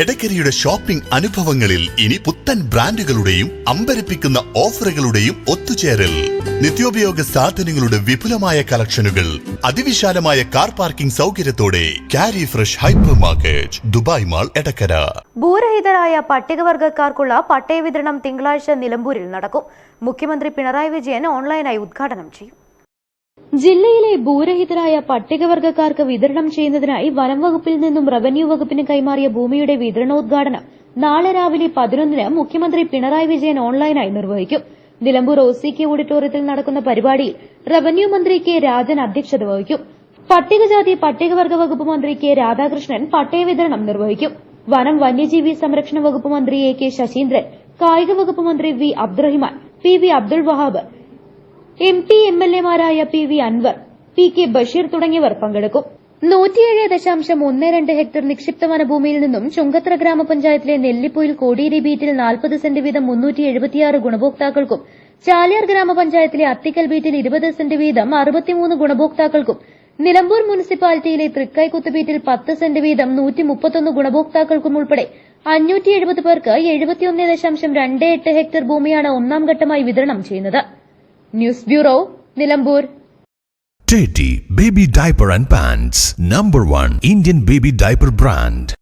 എടക്കരയുടെ shopping അനുഭവങ്ങളിൽ ഇനി പുത്തൻ ബ്രാൻഡുകളുടെയും അമ്പരപ്പിക്കുന്ന ഓഫറുകളുടെയും ഒത്തുചേരൽ. നിത്യോപയോഗ സാധനങ്ങളുടെ വിപുലമായ കളക്ഷനുകൾ അതിവിശാലമായ car parking സൗകര്യത്തോടെ Carry fresh hypermarket Dubai mall Edakkara. ഭൂരഹിതരായ പട്ടികവർഗക്കാർക്കുള്ള പട്ടയ വിതരണം തിങ്കളാഴ്ച നിലമ്പൂരിൽ നടക്കും. മുഖ്യമന്ത്രി പിണറായി വിജയൻ ഓൺലൈനായി ഉദ്ഘാടനം ചെയ്യും. ജില്ലയിലെ ഭൂരഹിതരായ പട്ടികവർഗക്കാർക്ക് വിതരണം ചെയ്യുന്നതിനായി വനം വകുപ്പിൽ നിന്നും റവന്യൂ വകുപ്പിന് കൈമാറിയ ഭൂമിയുടെ വിതരണോദ്ഘാടനം നാളെ രാവിലെ പതിനൊന്നിന് മുഖ്യമന്ത്രി പിണറായി വിജയൻ ഓൺലൈനായി നിർവഹിക്കും. നിലമ്പൂർ ഒ സി കെ ഓഡിറ്റോറിയത്തിൽ നടക്കുന്ന പരിപാടിയിൽ റവന്യൂ മന്ത്രി കെ രാജൻ അധ്യക്ഷത വഹിക്കും. പട്ടികജാതി പട്ടികവർഗ വകുപ്പ് മന്ത്രി കെ രാധാകൃഷ്ണൻ പട്ടയ വിതരണം നിർവഹിക്കും. വനം വന്യജീവി സംരക്ഷണ വകുപ്പ് മന്ത്രി എ കെ ശശീന്ദ്രൻ കായിക വകുപ്പ് മന്ത്രി V Abdurahiman P V Abdul Wahab M P M L എമാരായ P V Anvar P K Basheer തുടങ്ങിയവർ പങ്കെടുക്കും. നൂറ്റിയേഴ് ദശാംശം ഒന്ന് രണ്ട് ഹെക്ടർ നിക്ഷിപ്ത വനഭൂമിയിൽ നിന്നും ചുങ്കത്ര ഗ്രാമപഞ്ചായത്തിലെ നെല്ലിപ്പൊയിൽ കോടിയേരി ബീറ്റിൽ നാൽപ്പത് സെന്റ് വീതം മുന്നൂറ്റി എഴുപത്തിയാറ് ഗുണഭോക്താക്കൾക്കും ചാലിയാർ ഗ്രാമപഞ്ചായത്തിലെ അത്തിക്കൽ ബീറ്റിൽ ഇരുപത് സെന്റ് വീതം അറുപത്തിമൂന്ന് ഗുണഭോക്താക്കൾക്കും നിലമ്പൂർ മുനിസിപ്പാലിറ്റിയിലെ തൃക്കൈക്കുത്ത് ബീറ്റിൽ പത്ത് സെന്റ് വീതം നൂറ്റി മുപ്പത്തൊന്ന് ഗുണഭോക്താക്കൾക്കും ഉൾപ്പെടെ അഞ്ഞൂറ്റി എഴുപത് പേർക്ക് എഴുപത്തിയൊന്ന് ദശാംശം രണ്ട് എട്ട് ഹെക്ടർ ഭൂമിയാണ് ഒന്നാം ഘട്ടമായി വിതരണം ചെയ്യുന്നത്. News bureau Nilambur Teddy Baby Diaper and Pants, number one Indian baby diaper brand.